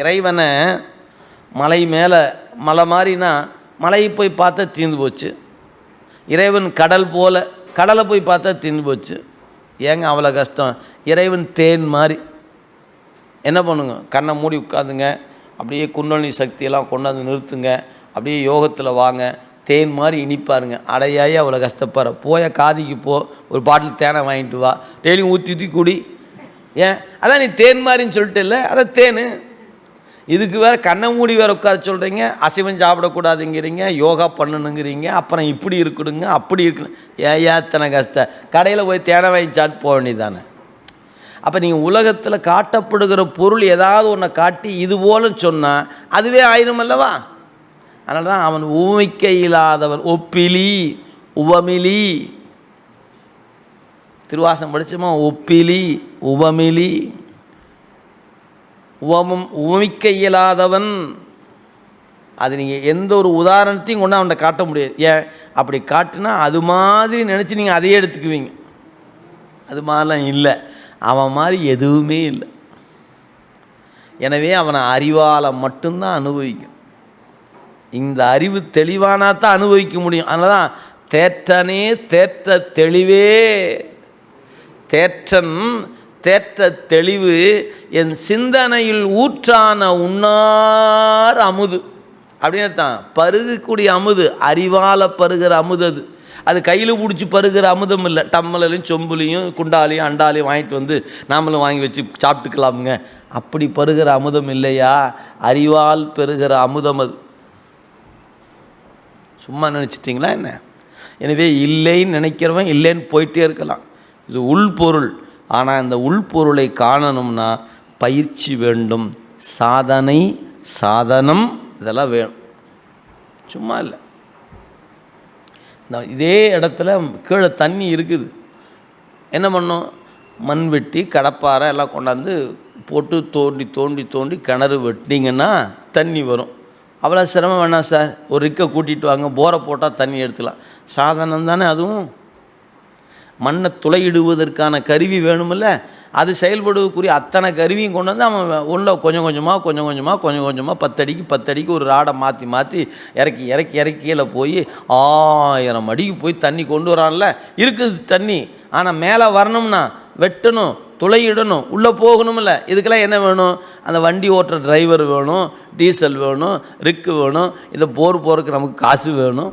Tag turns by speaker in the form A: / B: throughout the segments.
A: இறைவனை மலை மேலே மலை மாறினா மலையை போய் பார்த்தா தீர்ந்து போச்சு இறைவன் கடல் போல் கடலை போய் பார்த்தா தீர்ந்து போச்சு ஏங்க அவ்வளோ கஷ்டம் இறைவன் தேன் மாதிரி என்ன பண்ணுங்க கண்ணை மூடி உட்காந்துங்க அப்படியே குண்டலி சக்தியெல்லாம் கொண்டாந்து நிறுத்துங்க அப்படியே யோகத்தில் வாங்க தேன் மாதிரி இனிப்பாருங்க அடையாயி அவ்வளோ கஷ்டப்படுற போய காதிக்கு போ ஒரு பாட்டில் தேனை வாங்கிட்டு வா டெய்லியும் ஊற்றி ஊற்றி குடி ஏன் அதான் நீ தேன் மாதிரின்னு சொல்லிட்டு இல்லை அதான் தேன் இதுக்கு வேறு கண்ணை மூடி வேறு உட்கார சொல்கிறீங்க அசைவம் சாப்பிடக்கூடாதுங்கிறீங்க யோகா பண்ணணுங்கிறீங்க அப்புறம் இப்படி இருக்கணுங்க அப்படி இருக்கணும் ஏயா இத்தனை கஷ்டம் கடையில் போய் தேனை வாங்கி போக வேண்டியதானே அப்போ நீங்கள் உலகத்தில் காட்டப்படுகிற பொருள் ஏதாவது ஒன்றை காட்டி இது போலும் சொன்னால் அதுவே ஆயிரும் அல்லவா அதனால தான் அவன் உவமிக்க இல்லாதவன் ஒப்பிலி உவமிலி திருவாசம் படித்தோமா ஒப்பிலி உவமிலி உவமும் உவமிக்க இயலாதவன் அது நீங்கள் எந்த ஒரு உதாரணத்தையும் கொண்டு அவன்கிட்ட காட்ட முடியாது ஏன் அப்படி காட்டுனா அது மாதிரி நினச்சி நீங்கள் அதையே எடுத்துக்குவீங்க அது மாதிரிலாம் இல்லை அவன் மாதிரி எதுவுமே இல்லை எனவே அவனை அறிவால் மட்டும்தான் அனுபவிக்கும் இந்த அறிவு தெளிவானா தான் அனுபவிக்க முடியும் அதனால் தான் தேற்றனே தேற்ற தெளிவே தேற்றன் தேற்ற தெளிவு என் சிந்தனையில் ஊற்றான உண்ணார் அமுது அப்படின்னு தான் பருகக்கூடிய அமுது அறிவால் பருகிற அமுது அது அது கையில் பிடிச்சி பருகிற அமுதம் இல்லை டம்மலையும் சொம்புலையும் குண்டாலையும் அண்டாலையும் வாங்கிட்டு வந்து நாமளும் வாங்கி வச்சு சாப்பிட்டுக்கலாமுங்க அப்படி பருகிற அமுதம் இல்லையா அறிவால் பெறுகிற அமுதம் அது சும்மா நினச்சிட்டிங்களா என்ன எனவே இல்லைன்னு நினைக்கிறவன் இல்லைன்னு போயிட்டே இருக்கலாம் இது உள்பொருள் ஆனால் இந்த உள்பொருளை காணணும்னா பயிற்சி வேண்டும் சாதனை சாதனம் இதெல்லாம் வேணும் சும்மா இல்லை இதே இடத்துல கீழே தண்ணி இருக்குது என்ன பண்ணோம் மண்வெட்டி கடப்பாறை எல்லாம் கொண்டாந்து போட்டு தோண்டி தோண்டி தோண்டி கிணறு வெட்டிங்கன்னா தண்ணி வரும் அவ்வளோ சிரமம் வேணாம் சார் ஒரு ரிக்கை கூட்டிகிட்டு வாங்க போரை போட்டால் தண்ணி எடுத்துக்கலாம் சாதனம் தானே அதுவும் மண்ணை துளையிடுவதற்கான கருவி வேணுமில்ல அது செயல்படுவதற்குரிய அத்தனை கருவியும் கொண்டு வந்து அவன் உள்ள கொஞ்சம் கொஞ்சமாக கொஞ்சம் கொஞ்சமாக கொஞ்சம் கொஞ்சமாக பத்தடிக்கு பத்தடிக்கு ஒரு ராடை மாற்றி மாற்றி இறக்கி இறக்கி இறக்கியில் கீழே போய் ஆயிரம் அடிக்கு போய் தண்ணி கொண்டு வரான்ல இருக்குது தண்ணி ஆனால் மேலே வரணும்னா வெட்டணும் துளையிடணும் உள்ளே போகணுமில்ல இதுக்கெல்லாம் என்ன வேணும் அந்த வண்டி ஓட்டுற டிரைவர் வேணும் டீசல் வேணும் ரிக்கு வேணும் இதை போர் போகிறதுக்கு நமக்கு காசு வேணும்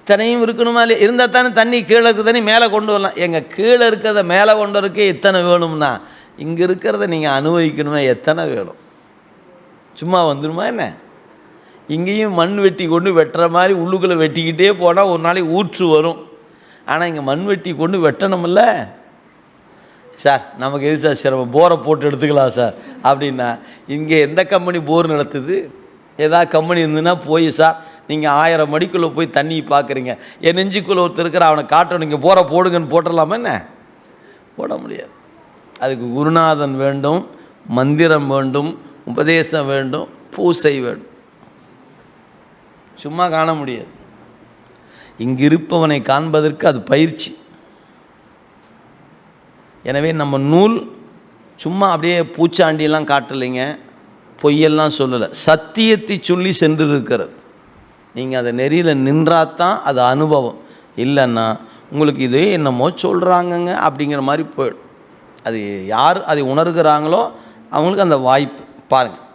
A: இத்தனையும் இருக்கணுமா இல்லையா இருந்தால் தானே தண்ணி கீழே இருக்கிற தண்ணி மேலே கொண்டு வரலாம் எங்கள் கீழே இருக்கிறத மேலே கொண்டு வரக்கே எத்தனை வேணும்னா இங்கே இருக்கிறத நீங்கள் அனுபவிக்கணுமே எத்தனை வேணும் சும்மா வந்துடுமா என்ன இங்கேயும் மண் வெட்டி கொண்டு வெட்டுற மாதிரி உள்ளுக்குள்ளே வெட்டிக்கிட்டே போனால் ஒரு நாளைக்கு ஊற்று வரும் ஆனால் இங்கே மண் வெட்டி கொண்டு வெட்டணும்ல சார் நமக்கு எது சார் சிரமம் போரை போட்டு எடுத்துக்கலாம் சார் அப்படின்னா இங்கே எந்த கம்பெனி போர் நடத்துது ஏதாவது கம்பெனி இருந்ததுன்னா போய் சார் நீங்கள் ஆயிரம் மடிக்குள்ளே போய் தண்ணி பார்க்குறீங்க என் நெஞ்சுக்குள்ளே ஒருத்தர் இருக்கிற அவனை காட்டணும் நீங்கள் போகிற போடுங்கன்னு போட்டுடலாமா என்ன போட முடியாது அதுக்கு குருநாதன் வேண்டும் மந்திரம் வேண்டும் உபதேசம் வேண்டும் பூசை வேண்டும் சும்மா காண முடியாது இங்கிருப்பவனை காண்பதற்கு அது பயிற்சி எனவே நம்ம நூல் சும்மா அப்படியே பூச்சாண்டியெல்லாம் காட்டலைங்க பொய்யெல்லாம் சொல்லலை சத்தியத்தை சொல்லி சென்று இருக்கிறது நீங்கள் அதை நெறியில் நின்றாதான் அது அனுபவம் இல்லைன்னா உங்களுக்கு இதே என்னமோ சொல்கிறாங்கங்க அப்படிங்கிற மாதிரி போயிடும் அது யார் அதை உணர்கிறாங்களோ அவங்களுக்கு அந்த வாய்ப்பு பாருங்கள்